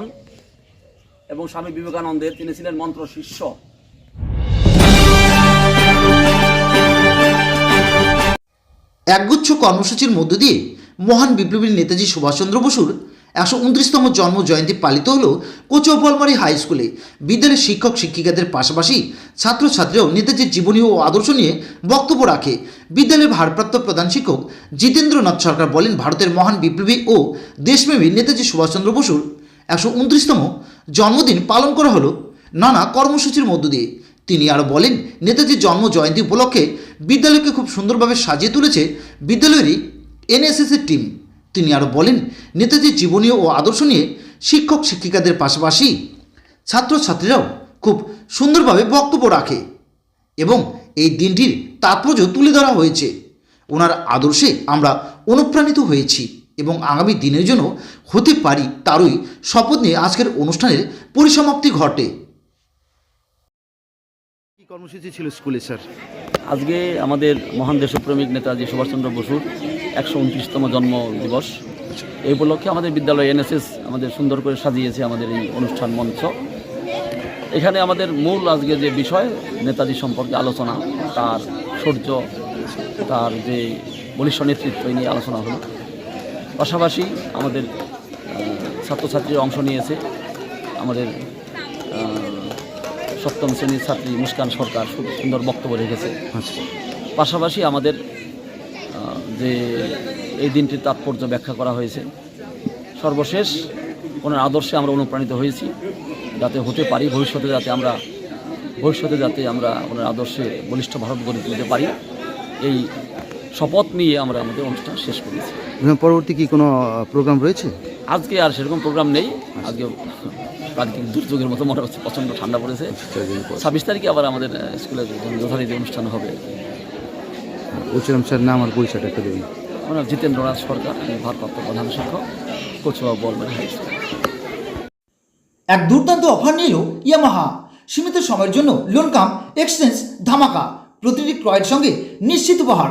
দর্শন এবং স্বামী বিবেকানন্দের, তিনি ছিলেন মন্ত্র শিষ্য। একগুচ্ছ কর্মসূচির মধ্য দিয়ে মহান বিপ্লবী নেতাজি সুভাষচন্দ্র বসুর একশো উনত্রিশতম জন্ম জয়ন্তী পালিত হল কোচৌপলমারি হাই স্কুলে। বিদ্যালয়ের শিক্ষক, শিক্ষিকাদের পাশাপাশি ছাত্রছাত্রীরাও নেতাজির জীবনী ও আদর্শ নিয়ে বক্তব্য রাখে। বিদ্যালয়ের ভারপ্রাপ্ত প্রধান শিক্ষক জিতেন্দ্রনাথ সরকার বলেন, ভারতের মহান বিপ্লবী ও দেশপ্রেমী নেতাজি সুভাষচন্দ্র বসুর একশো উনত্রিশতম জন্মদিন পালন করা হলো নানা কর্মসূচির মধ্য দিয়ে। তিনি আরও বলেন নেতাজির জন্ম জয়ন্তী উপলক্ষে বিদ্যালয়কে খুব সুন্দরভাবে সাজিয়ে তুলেছে বিদ্যালয়েরই এনএসএসের টিম। তিনি আরও বলেন নেতাজির জীবনীয় ও আদর্শ নিয়ে শিক্ষক শিক্ষিকাদের পাশাপাশি ছাত্রছাত্রীরাও খুব সুন্দরভাবে বক্তব্য রাখে এবং এই দিনটির তাৎপর্য তুলে ধরা হয়েছে। ওনার আদর্শে আমরা অনুপ্রাণিত হয়েছি। এবং আগামী দিনের জন্য হতে পারি তারই শপথ নিয়ে আজকের অনুষ্ঠানের পরিসমাপ্তি ঘটে। কর্মসূচি ছিল স্কুলে স্যার? আজকে আমাদের মহান দেশপ্রেমিক নেতাজি সুভাষচন্দ্র বসুর একশো উনত্রিশতম জন্ম দিবস। এই উপলক্ষে আমাদের বিদ্যালয় এনএসএস আমাদের সুন্দর করে সাজিয়েছে আমাদের এই অনুষ্ঠান মঞ্চ। এখানে আমাদের মূল আজকে যে বিষয় নেতাজি সম্পর্কে আলোচনা তার শৌর্য তার যে বলিষ্ঠ নেতৃত্ব নিয়ে আলোচনা হলো। পাশাপাশি আমাদের আহ, ছাত্রছাত্রীরা অংশ নিয়েছে। আমাদের সপ্তম শ্রেণির ছাত্রী মুস্কান সরকার খুব সুন্দর বক্তব্য রেখেছে। আচ্ছা। পাশাপাশি আমাদের যে এই দিনটির তাৎপর্য ব্যাখ্যা করা হয়েছে সর্বশেষ ওনার আদর্শে আমরা অনুপ্রাণিত হয়েছি যাতে হতে পারি ভবিষ্যতে যাতে আমরা ভবিষ্যতে যাতে আমরা ওনার আদর্শে বলিষ্ঠ ভারত গড়ে তুলতে পারি। এই শপথ নিয়ে আমরা আমাদের অনুষ্ঠান শেষ করেছি। পরবর্তী কি কোনো প্রোগ্রাম রয়েছে? আজকে আর সেরকম প্রোগ্রাম নেই। আজকে প্রাকৃতিক দুর্যোগের মতো মনে হচ্ছে প্রচণ্ড ঠান্ডা পড়েছে। ছাব্বিশ তারিখে আবার আমাদের আহ, স্কুলে যথারীতি অনুষ্ঠান হবে। বলছিলাম স্যার নাম আর পরিচয়টা একটু দেবেন। আমার জিতেন্দ্রনাথ সরকার আমি ভারপ্রাপ্ত প্রধান শিক্ষক কচুয়া বলবেন হাই স্কুল। এক দুর্দান্ত অফার নিল ইয়ামাহা। সীমিত সময়ের জন্য লোন কাম এক্সচেঞ্জ ধামাকা। প্রতিটি ক্রয়ের সঙ্গে নিশ্চিত উপহার।